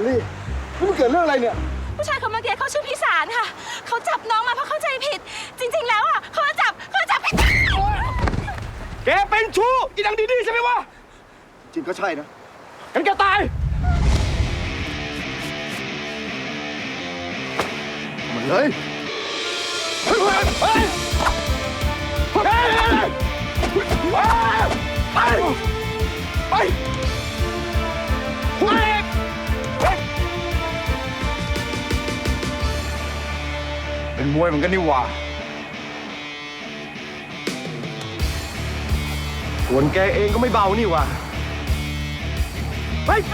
ลลี่นี่มันเกิดเรื่องอะไรเนี่ย ผู้ชายคนเมื่อกี้เขาชื่อพิสารค่ะ เขาจับน้องมาเพราะเข้าใจผิด จริง ๆ แล้วอะเขาจับเขาจับผิดแกเป็นชู้อีนังดีๆใช่ไหมวะจริงก็ใช่นะ งั้นแกตาย มันเลย เฮ้ย เป็นมวยเหมือนกันนี่หว่าส่วนแกเองก็ไม่เบานี่หว่าไปไป